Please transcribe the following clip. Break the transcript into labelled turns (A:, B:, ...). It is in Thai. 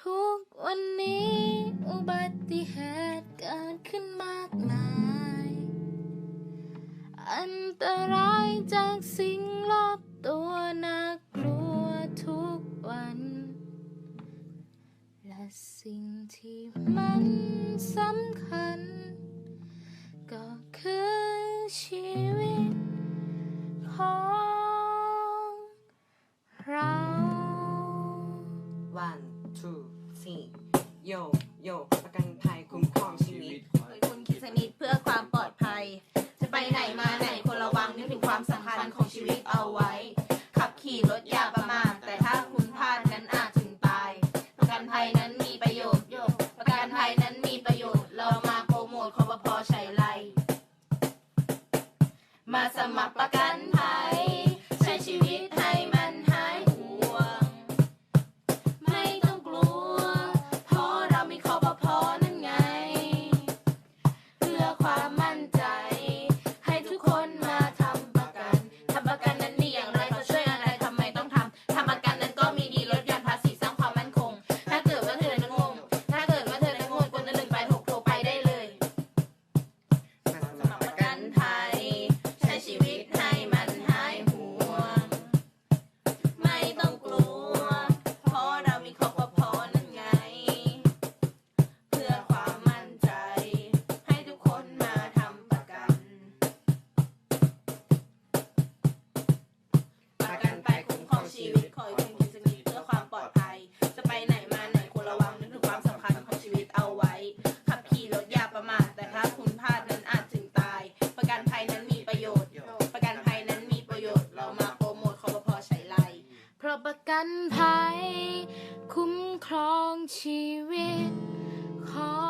A: ทุกวันนี้อุบัติเหตุเกิดขึ้นมากมาย อันตรายจากสิ่งรอบตัวน่ากลัวทุกวัน และสิ่งที่มันสำคัญ ก็คือชีวิตของเรา
B: วั
C: น โยโยประกันภัยคุ้มครองชีวิตคุณคิดสนิทเพื่อความปลอดภัย จะไปไหนมาไหนควรระวังนึกถึงความสำคัญของชีวิตเอาไว้ ขับขี่รถอย่าประ
A: ประกันภัย คุ้มครองชีวิตของ